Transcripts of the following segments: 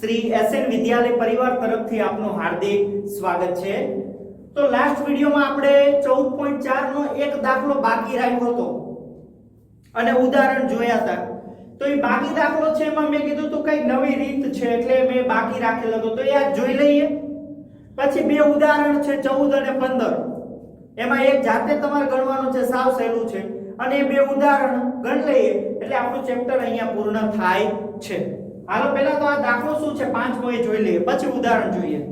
Shri SN વિદ્યાલય પરિવાર તરફથી આપનું હાર્દિક સ્વાગત છે. તો લાસ્ટ વિડિયોમાં આપણે 14.4 નો એક દાખલો બાકી રાખ્યો હતો. અને ઉદાહરણ જોયા હતા. તો એ બાકી દાખલો છે એમાં મેં કીધું તો કઈ નવી રીત છે એટલે મેં બાકી રાખેલો હતો. તો એ આ જોઈ લઈએ. પછી બે ઉદાહરણ છે 14 અને 15 એમાં એક જાતે તમારે ગણવાનું છે, સાવ સહેલું છે. અને એ બે ઉદાહરણ ગણ લઈએ એટલે આપણું ચેપ્ટર અહીંયા પૂર્ણ થાય છે. હાલો, પહેલા તો આ દાખલો શું છે? પાંચમો એ જોઈ લઈએ. પછી ઉદાહરણ જોઈએ.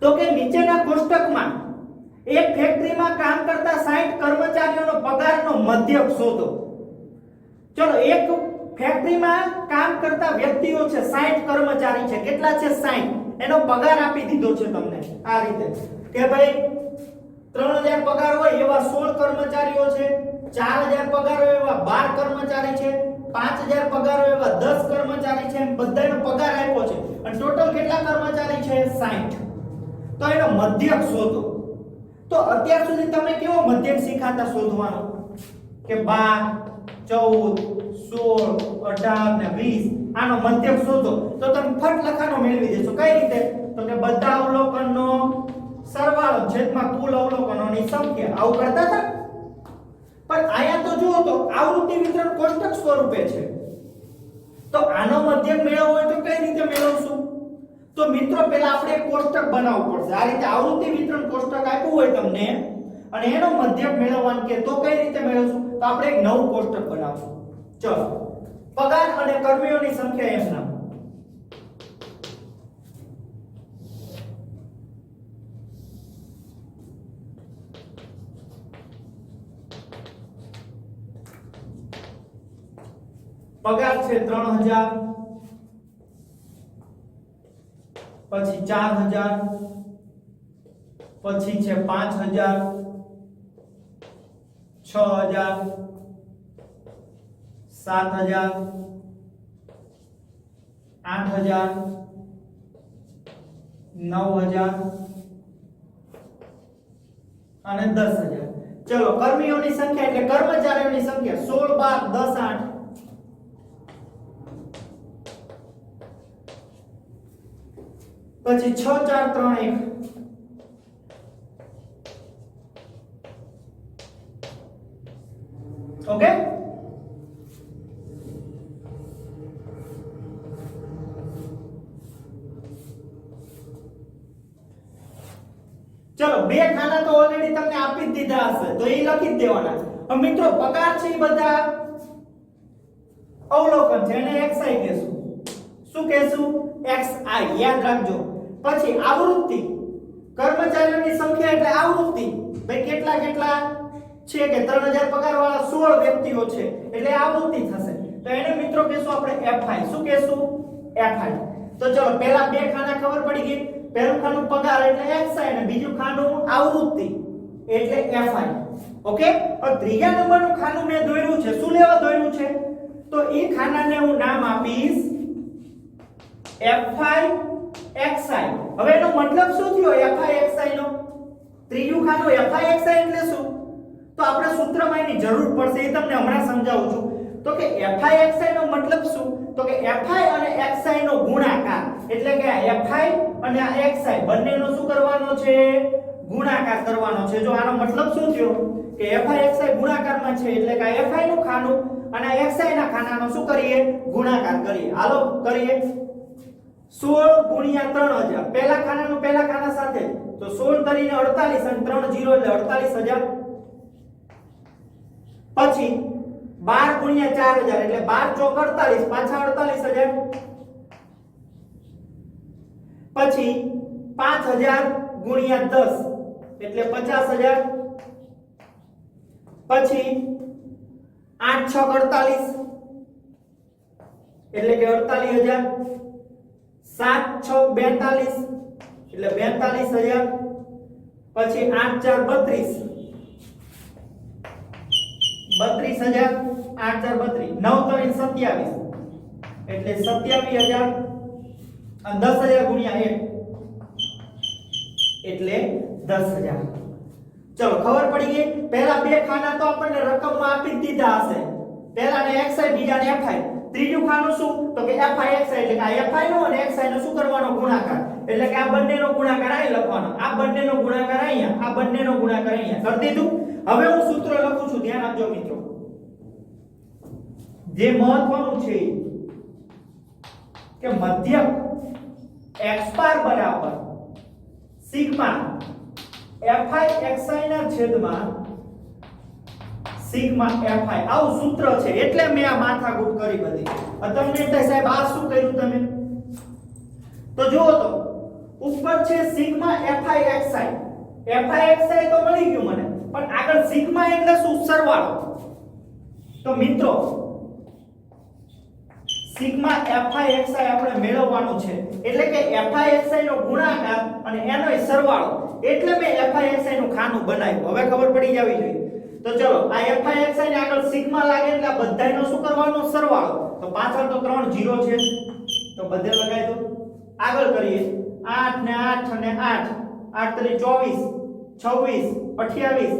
તો કે નીચેના કોષ્ટકમાં એક ફેક્ટરીમાં કામ કરતા 60 કર્મચારીઓનો પગારનો મધ્યક શોધો. ચલો, એક ફેક્ટરીમાં કામ કરતા વ્યક્તિઓ છે 60 કર્મચારી છે. કેટલા છે 60 એનો પગાર આપી દીધો છે તમને. આ રીતે. કે ભાઈ 3000 પગાર હોય એવા 16 કર્મચારીઓ છે 4000 પગાર હોય એવા 12 કર્મચારી છે 5000 પગાર એવા 10 કર્મચારી છે બધાનો પગાર આપ્યો છે. અને ટોટલ કેટલા કર્મચારી છે? 60 તો એનો મધ્યક શોધો. તો અત્યાર સુધી તમે કેવો મધ્યક શીખાતા શોધવાનો? કે 12 14 16 18 ને 20 આનો મધ્યક શોધો. તો તમે ફટ લખાનો મેળવી દેશો. કઈ રીતે? તો કે બધા અવલોકનનો સરવાળો, છેદમાં કુલ અવલોકનોની સંખ્યા. આવું કરતા હતા? પણ આયા તો જુઓ તો આવૃત્તિ વિતરણ કોષ્ટક સ્વરૂપે છે. તો આનો મધ્યક મેળવવો હોય તો કઈ રીતે મેળવશું? તો મિત્રો, પહેલા આપણે કોષ્ટક બનાવવું પડશે. આ રીતે આવૃત્તિ વિતરણ કોષ્ટક આપ્યું હોય તમને, અને એનો મધ્યક મેળવવાનું કે તો કઈ રીતે મેળવશું? તો આપણે એક નવું કોષ્ટક બનાવશું. ચલો. પગાર અને કર્મીઓની સંખ્યા એમ નામ પગાર છે 3000 પછી 4000 પછી છે 5000 6000 7000 8000 9000 અને 10000 ચલો કર્મીઓની સંખ્યા એટલે કર્મચારીઓની સંખ્યા 16 12 10 8 પછી 6 4 3 1 ઓકે? ચલો, બે ખાના તો ઓલરેડી તમને આપી જ દીધા હશે, તો એ લખી જ દેવાના મિત્રો, પગાર છે એ બધા અવલોકન છે, એને xi કહેશું. શું કહેશું? આઈ યાદ રાખજો. પછી આવૃત્તિ. કર્મચારીઓની સંખ્યા એટલે આવૃત્તિ. ભાઈ, કેટલા કેટલા છે કે 3000 પગાર વાળા 16 વ્યક્તિઓ છે? એટલે આવૃત્તિ થશે. તો એને મિત્રો કહેશું આપણે fi શું કહેશું? fi તો ચલો, પહેલા બે ખાના ખબર પડી ગઈ. પહેલું ખાનું પગાર એટલે xi અને બીજું ખાનું આવૃત્તિ. એટલે fi ઓકે? અને ત્રીજા નંબરનું ખાનું મેં દોર્યું છે. શું લેવા દોર્યું છે? તો એ ખાનાને હું નામ આપીશ fi xi હવે એનો મતલબ શું થયો? Fi xi નો? ત્રીજું ખાનું fi xi એટલે શું? તો આપણે સૂત્રમાં એની જરૂર પડશે, એ તમને હમણાં સમજાવું છું. તો કે fi xi નો મતલબ શું? તો કે fi અને xi નો ગુણાકાર. એટલે કે આ fi અને આ xi બંનેનો શું કરવાનો છે? ગુણાકાર કરવાનો છે. જો આનો મતલબ શું થયો? કે fi xi ગુણાકારમાં છે, એટલે કે આ fi નું ખાનું અને xi ના ખાનાનો શું કરીએ? ગુણાકાર કરીએ. હાલો, કરીએ. 16 ગુણ્યા 3000 પહેલા ખાનાનું પહેલા ખાના સાથે. તો સોળ તરીને 48 અને 3 0 એટલે 48000 પછી બાર ગુણ્યા ચાર હજાર એટલે બાર ચોક 48 પાછા 48000 પછી 5000 ગુણ્યા દસ એટલે પચાસ હજાર. પછી આઠ છ 48 એટલે કે 48000 સાત, છ, બેતાલીસ. એટલે બેતાલીસ હજાર પછી આઠ, ચાર, બત્રીસ. બત્રીસ હજાર આઠ, ચાર, બત્રીસ. નવ ત્રણ સત્યાવીસ. એટલે સત્યાવીસ હજાર દસ હજાર ગુણ્યા એક. એટલે દસ હજાર ચલો, ખબર પડી ગઈ? પહેલા બે ખાના તો આપણને રકમમાં આપી દીધા હશે. પહેલાને xi બીજાને fi ત્રીજું ખાનું શું? તો કે fi xi એટલે કે આ fi નો અને xi નો શું કરવાનો? ગુણાકાર. એટલે કે આ બંનેનો ગુણાકાર અહીં લખવાનો. આ બંનેનો ગુણાકાર અહીંયા, આ બંનેનો ગુણાકાર અહીંયા. કરી દીધું? હવે હું સૂત્ર લખું છું. ધ્યાન આપજો મિત્રો. જે મહત્વનું છે કે મધ્યક x બાર બરાબર, સિગ્મા fi xi ના છેદમાં સિગ્મા એફઆઈ આવું સૂત્ર છે. એટલે મેં આ માથાકૂટ કરી બધી. તમને એટલે સાહેબ, આ શું કર્યું તમે? તો જુઓ તો, ઉપર છે sigma F I X I F I X I તો મળી ગયું મને. પણ આગળ સિગ્મા એટલે શું? સરવાળો. તો મિત્રો, સિગ્મા એફઆઈ એક્સઆઈ આપણે મેળવવાનું છે. એટલે કે એફઆઈ xi નો ગુણાકાર અને એનો સરવાળો. એટલે મેં fi આઈ નું ખાનું બનાવ્યું. હવે ખબર પડી જવી જોઈએ. તો ચલો, આ fi xi ને આગળ સિગ્મા લાગે એટલે બધાયનો શું કરવાનો? સરવાળો. તો પાછળ તો ત્રણ જીરો છે. તો બધે લગાવી દો. આગળ કરીએ. 8 ને 8 અને 8 8 તરી 24 26 28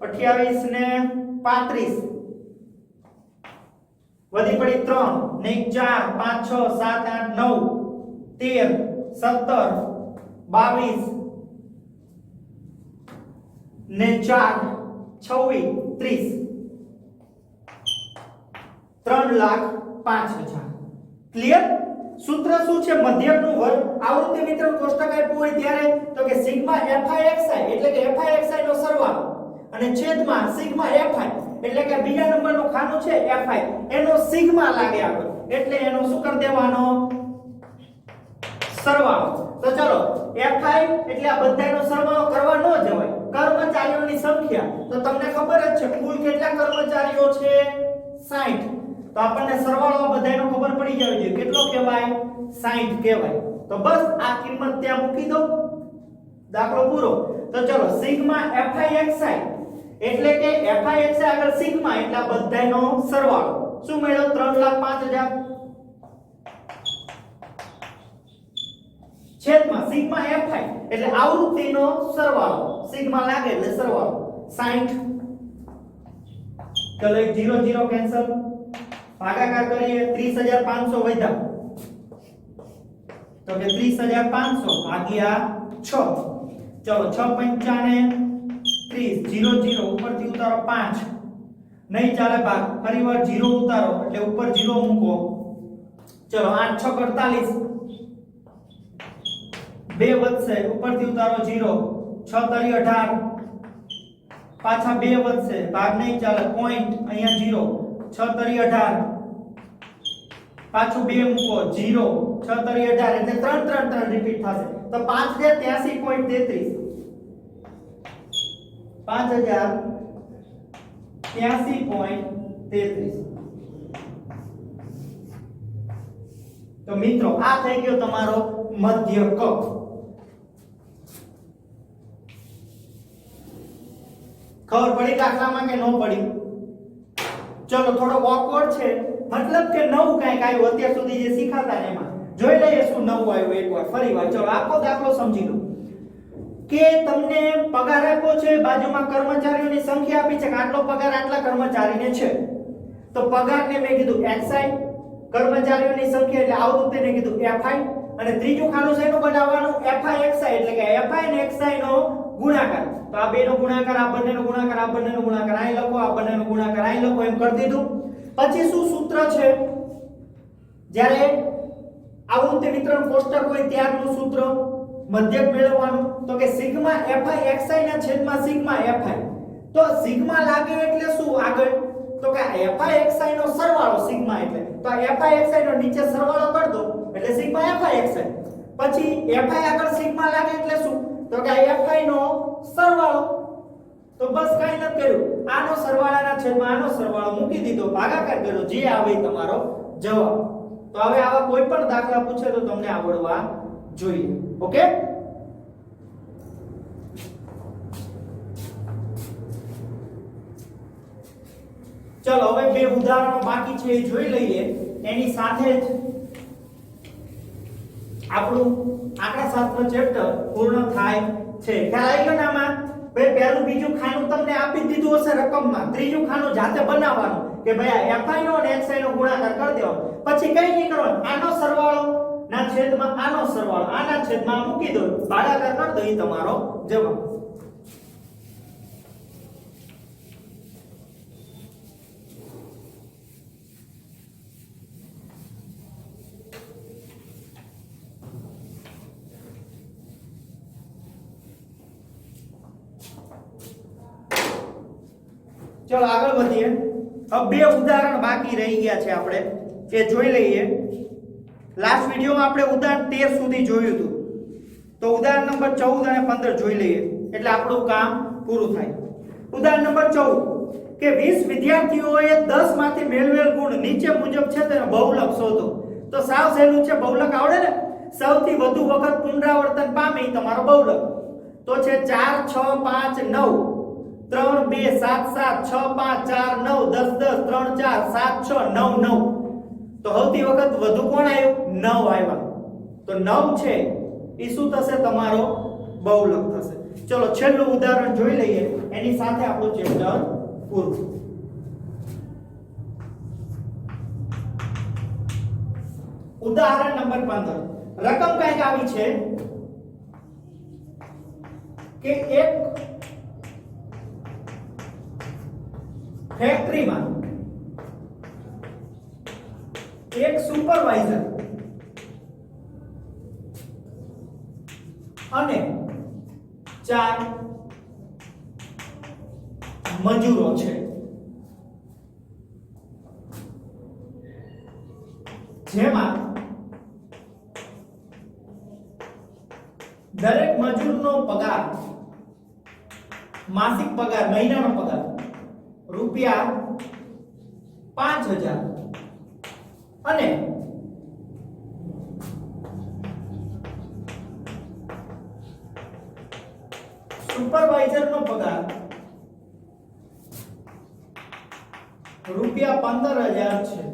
28 ને 35 વધી પડી 3 ને 4 5 6 7 8 9 13 17 22 ને 4 26 30 3 લાખ 5000 ક્લિયર સૂત્ર શું છે? મધ્યકનું વર્ગ. આવૃત્તિ મિત્ર, કોષ્ટક આપ્યું હોય ત્યારે તો કે સિગ્મા fi એટલે કે fi નો સરવાળો. અને છેદમાં સિગ્મા fi, એટલે કે બીજા નંબરનું ખાનું છે fi. એનો સિગ્મા લાગે આગળ. એટલે એનો શું કરી દેવાનો? સરવાળો. તો ચલો, fi, એટલે આ બધાનો સરવાળો કરવા ન જવાય. કર્મચારીઓની સંખ્યા તો તમને ખબર જ છે, કુલ કેટલા કર્મચારીઓ છે? 60 તો આપણને સરવાળો બધાયનો ખબર પડી જવી જોઈએ કેટલો કહેવાય? 60 કહેવાય. તો બસ આ કિંમત ત્યાં મૂકી દો દાખલો પૂરો. તો ચલો, સિગ્મા fixi એટલે કે fixi આગળ સિગ્મા, એટલે બધાયનો સરવાળો. શું મળ્યો? 305000 છેદમાં સિગ્મા fi એટલે આવૃત્તિનો સરવાળો. સિગ્મા લાગે એટલે સરવાળો. 60 ચલો એક 0 0 કેન્સલ ભાગાકાર કરીએ 30500 વધ્યા તો કે 30500 ભાગ્યા 6 ચલો 6 પંચાને 30 0 0 ઉપરથી ઉતારો 5 નહીં ચાલે ભાગ ફરીવાર 0 ઉતારો એટલે ઉપર 0 મૂકો ચલો 8 6 48 બે વધશે ઉપરથી ઉતારો 0 6 તરી 18 પાછા બે વધશે. ભાગ નહીં ચાલે. પોઈન્ટ અહીંયા 0 6 તરી 18 પાછું બે મૂકો. 0 6 તરી 18 એટલે 3 3 3 રિપીટ થશે. તો 5 છે 83.33 5083.33 તો મિત્રો, આ થઈ ગયો તમારો મધ્યક ખબર પડી દાખલામાં કે ન પડી ચલો થોડો ઓકવર્ડ છે. મતલબ કે નવું કાંઈક આવ્યું અત્યાર સુધી જે શીખાતા એમાં. જોઈ લઈએ શું નવું આવ્યું એકવાર. ફરીવાર ચલો, આખો દાખલો સમજી લો. કે તમને પગાર આપ્યો છે, બાજુમાં કર્મચારીઓની સંખ્યા આપી છે, કે આટલો પગાર આટલા કર્મચારીને છે? તો પગારને મેં કીધું એક્સઆઈ કર્મચારીઓની સંખ્યા એટલે આવૃત્તિને કીધું એફઆઈ અને ત્રીજું ખાનું શેનું બનાવવાનું? એફઆઈ એક્સઆઈ એટલે કે એફઆઈ અને એક્સઆઈ નો ગુણાકાર. તો આ બેનો ગુણાકાર, આ બંનેનો ગુણાકાર, આ બંનેનો ગુણાકાર. અહીં લખો, આ બંનેનો ગુણાકાર. અહીં લખો, એમ કરી દીધું. પછી શું સૂત્ર છે? જ્યારે આવૃત્તિ વિતરણ કોષ્ટક હોય ત્યારનું સૂત્ર મધ્યક મેળવવાનું. તો કે સિગ્મા fi xi ના છેદમાં સિગ્મા fi તો સિગ્મા લાગે એટલે શું આગળ? તો કે fi xi નો સરવાળો સિગ્મા એટલે. તો આ fi xi નો નીચે સરવાળો કરી દો. એટલે સિગ્મા fi xi પછી fi આગળ સિગ્મા લાગે એટલે શું? તો કે fi નો સરવાળો. તો બસ કાઈ નથી કર્યું. આનો સરવાળાના છેદમાં આનો સરવાળો મૂકી દીધો, ભાગાકાર કર્યો. જે આવે તમારો જવાબ. તો હવે આવા કોઈ પણ દાખલા પૂછે તો તમને આવડવા જોઈએ. ઓકે? ચલો, હવે બે ઉદાહરણો બાકી છે, એ જોઈ લઈએ. એની સાથે જ આપણું આંકડાશાસ્ત્ર ચેપ્ટર પૂર્ણ થાય છે. ખ્યાલ આવી ગયો ને આમાં? પહેલું બીજું ખાનું તમને આપી દીધું હશે રકમમાં. ત્રીજું ખાનું જાતે બનાવવાનું કે ભાઈ, આ fi નો અને xi નો ગુણાકાર કરી દેવો. પછી કઈ નહીં આનો સરવાળો, ના છેદમાં આનો સરવાળો, આના છેદમાં મૂકી દો. ભાગાકાર કરી દો. એ તમારો જવાબ. ચલો આગળ વધીએ. હવે બે ઉદાહરણ બાકી રહી ગયા છે આપણે. એ જોઈ લઈએ. લાસ્ટ વિડીયોમાં આપણે ઉદાહરણ તેર સુધી જોયું હતું. તો ઉદાહરણ નંબર ચૌદ અને 15 જોઈ લઈએ. એટલે આપણું કામ પૂરું થાય. ઉદાહરણ નંબર ચૌદ. કે વીસ વિદ્યાર્થીઓએ દસમાંથી મેળવેલ ગુણ નીચે મુજબ છે તેનો બહુલક શોધો. તો સાવ સહેલું છે, બહુલક આવડે ને? સૌથી વધુ વખત પુનરાવર્તન પામે તમારો બહુલક. તો છે 4 6 5 9 ત્રણ બે સાત સાત છ પાંચ ચાર નવ દસ દસ ત્રણ ચાર સાત છ નવ નવ. તો સૌથી વખત વધુ કોણ આવ્યું? નવ આવ્યા. તો નવ છે. એ શું થશે? તમારો બહુલક થશે. ચલો, છેલ્લું ઉદાહરણ જોઈ લઈએ. એની સાથે આપણું ચેપ્ટર પૂરું. ઉદાહરણ નંબર 15 રકમ કંઈક આવી છે? કે એક ફેક્ટરીમાં એક સુપરવાઇઝર અને ચાર મજૂરો છે. જેમાં દરેક મજૂરનો પગાર, માસિક પગાર, મહિનાનો પગાર રૂપિયા પાંચ હજાર. અને સુપરવાઇઝર નો પગાર રૂપિયા પંદર હજાર છે.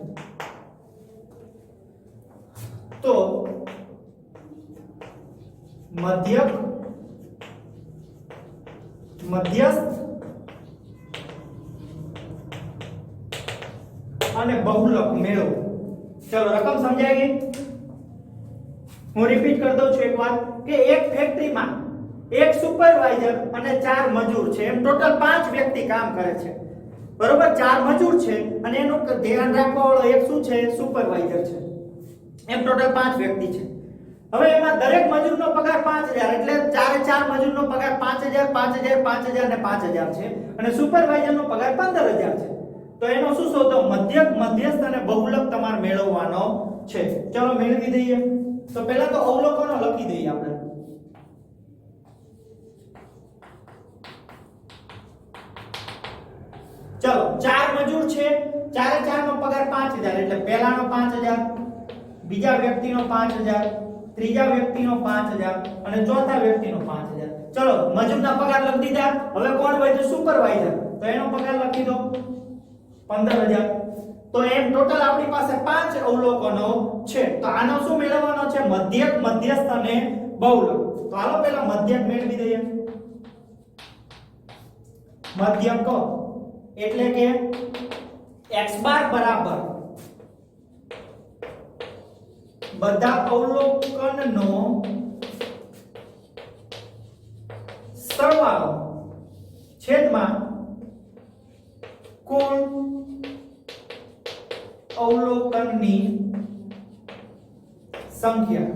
તો મધ્યક મધ્યસ્થ અને બહુલક મેળવો ચલો, રકમ સમજાય ગઈ? હું રિપીટ કરી દઉં છું એક વાત, કે એક ફેક્ટરીમાં એક સુપરવાઇઝર અને ચાર મજૂર છે. એમ ટોટલ પાંચ વ્યક્તિ કામ કરે છે. બરોબર? ચાર મજૂર છે અને એનું ધ્યાન રાખવા વાળો એક શું છે? સુપરવાઇઝર છે. એમ ટોટલ પાંચ વ્યક્તિ છે. હવે એમાં દરેક મજૂરનો પગાર 5000 એટલે ચારે ચાર મજૂરનો પગાર 5000 5000 5000 પાંચ 5000 છે. અને સુપરવાઇઝરનો પગાર 15000 છે. તો એનો શું શોધો મધ્યક, મધ્યસ્થ અને બહુલક તમારે મેળવવાનો છે. ચલો મેળવી દઈએ. તો પહેલા તો અવલોકનો લખી દઈએ આપણે. ચલો, ચાર મજૂર છે. ચારે ચાર નો પગાર 5000 એટલે પહેલાનો 5000 બીજા વ્યક્તિનો 5000 ત્રીજા વ્યક્તિનો 5000 અને ચોથા વ્યક્તિનો 5000 ચલો, મજૂરના પગાર લખી દીધા. હવે કોણ વધ્યું? સુપરવાઇઝર તો એનો પગાર લખી દો. 15000 તો એમ ટોટલ આપણી પાસે પાંચ અવલોકનો છે. તો આનો શું મેળવવાનો છે? મધ્યક, મધ્યસ્થ અને બહુલક તો હાલો પહેલા મધ્યક મેળવી દઈએ. મધ્યક એટલે કે x બાર બરાબર. બધા અવલોકનનો સરવાળો છેદમાં કુલ અવલોકનની સંખ્યા.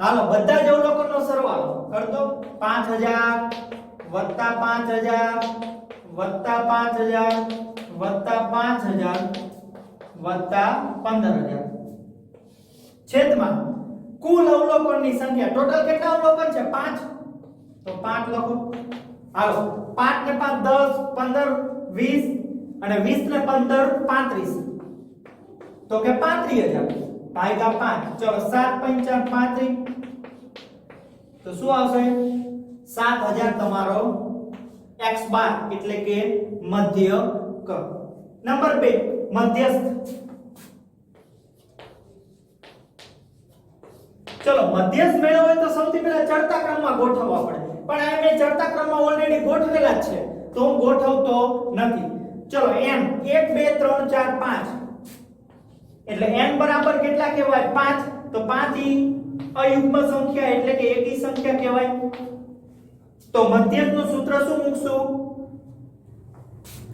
હાલો, બધા જ અવલોકનનો સરવાળો. કરતો પાંચ 5000 વત્તા 5000 વત્તા 5000 વત્તા 5000 વત્તા 15000 છેદમાં કુલ અવલોકનની સંખ્યા. ટોટલ કેટલા અવલોકન છે? 5 તો 5 લખો. હાલો 5 ને 5 10 15 20 અને 20 ને 15 35 તો કે 35000 ભાગ્યા 5 ચલો 7 પંચા 35 તો શું આવશે? 7000 તમારો x બાર એટલે કે મધ્ય ક નંબર 2 મધ્યસ્થ. ચલો, મધ્યસ્થ મેળવવો હોય તો સૌથી પહેલા ચડતા ક્રમમાં ગોઠવવા પડે. પણ આ મેં ચડતા ક્રમમાં ઓલરેડી ગોઠવેલા છે. તો હું ગોઠવતો નથી. ચલો n 1 2 3 4 5 એટલે n બરાબર કેટલા કહેવાય? 5 તો 5 ઈ અયુગ્મ સંખ્યા એટલે કે એકી સંખ્યા કહેવાય. તો મધ્યકનું સૂત્ર શું મૂકશું?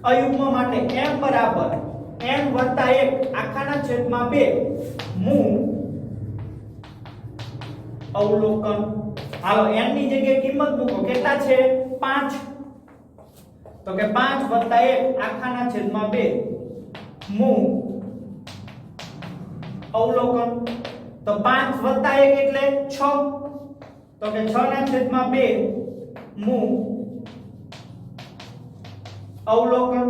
અયુગ્મ માટે m બરાબર n 1 આખાના છેદમાં 2 મૂ અવલોકન. હાલો, n ની જગ્યાએ કિંમત મૂકો. કેટલા છે? 5 તો કે 5 1 આખાના છેદમાં 2 મૂ અવલોકન. તો 5 1 એટલે 6 તો કે 6 ના છેદમાં 2 મૂ અવલોકન.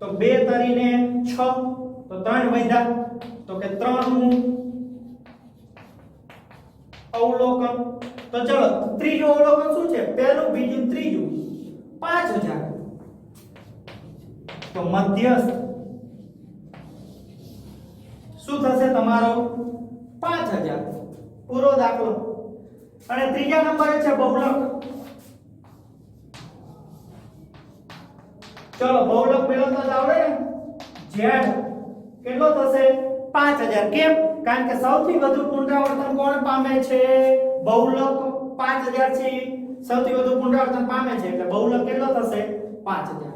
તો 2 તરીને 6 તો 3 વધ્યા. તો કે 3 મુ અવલોકન. તો ચલો, ત્રીજું અવલોકન શું છે? પહેલું, બીજું, ત્રીજું. 5000 તો મધ્યસ્થ તમારો 5000 પૂરો દાખલો. અને ત્રીજા નંબરે છે બહુલક. ચલો, બહુલક મેળવતા જ આવડે ને? z કેટલો થશે? 5000 કેમ? કારણ કે સૌથી વધુ પુનરાવર્તન કોણ પામે છે? બહુલક 5000 છે. ઈ સૌથી વધુ પુનરાવર્તન પામે છે. એટલે બહુલક કેટલો થશે? 5000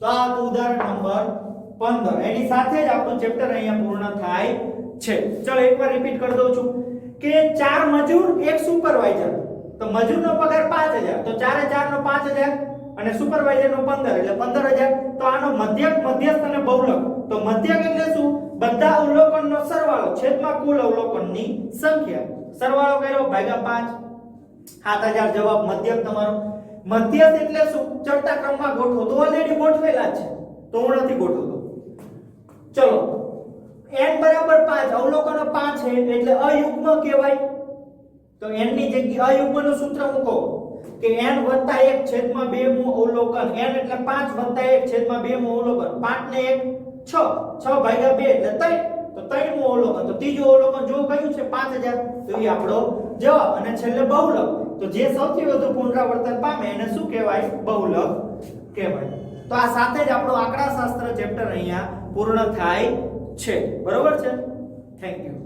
તો આ ઉદાહરણ નંબર 15 એની સાથે જ આપણું ચેપ્ટર અહીંયા પૂર્ણ થાય છે. ચલો એકવાર રિપીટ કરી દઉં છું. કે ચાર મજૂર, એક સુપરવાઇઝર તો મજૂરનો પગાર 5000 તો ચારે ચાર નો 5000 અને સુપરવાઇઝર નો 15 એટલે 15000 તો આનો મધ્યક, મધ્યસ્થ અને બહુલક. તો મધ્યક એટલે શું? બધા અવલોકનનો સરવાળો. છેદમાં કુલ અવલોકનની સંખ્યા. સરવાળો કર્યો, ભાગ્યા 5 7000 જવાબ મધ્યક તમારો. મધ્યસ્થ એટલે શું? ચડતા ક્રમમાં ગોઠવો. તો ઓલરેડી ગોઠવેલા છે. તો હું નથી ગોઠવતો. ચલો. n બરાબર 5 અવલોકનો 5 છે, એટલે અયુગ્મ કહેવાય. તો n ની જગ્યાએ અયુગ્મનું સૂત્ર મૂકો. કે n 1 છેદમાં 2 મુ અવલોકન. n એટલે 5 1 છેદમાં 2 મુ અવલોકન. 5 ને 1 6 6 ભાગ્યા 2 એટલે 3 તો 3 મુ અવલોકન. તો ત્રીજું અવલોકન જો કયું છે? 5000 તો એ આપણો જવાબ. અને છેલ્લે બહુલક. તો જે સૌથી વધુ પુનરાવર્તન પામે એને શું કહેવાય? બહુલક કહેવાય. તો આ સાથે જ આપણો આંકડાશાસ્ત્ર ચેપ્ટર અહીંયા પૂર્ણ થાય છે. બરોબર છે? Thank you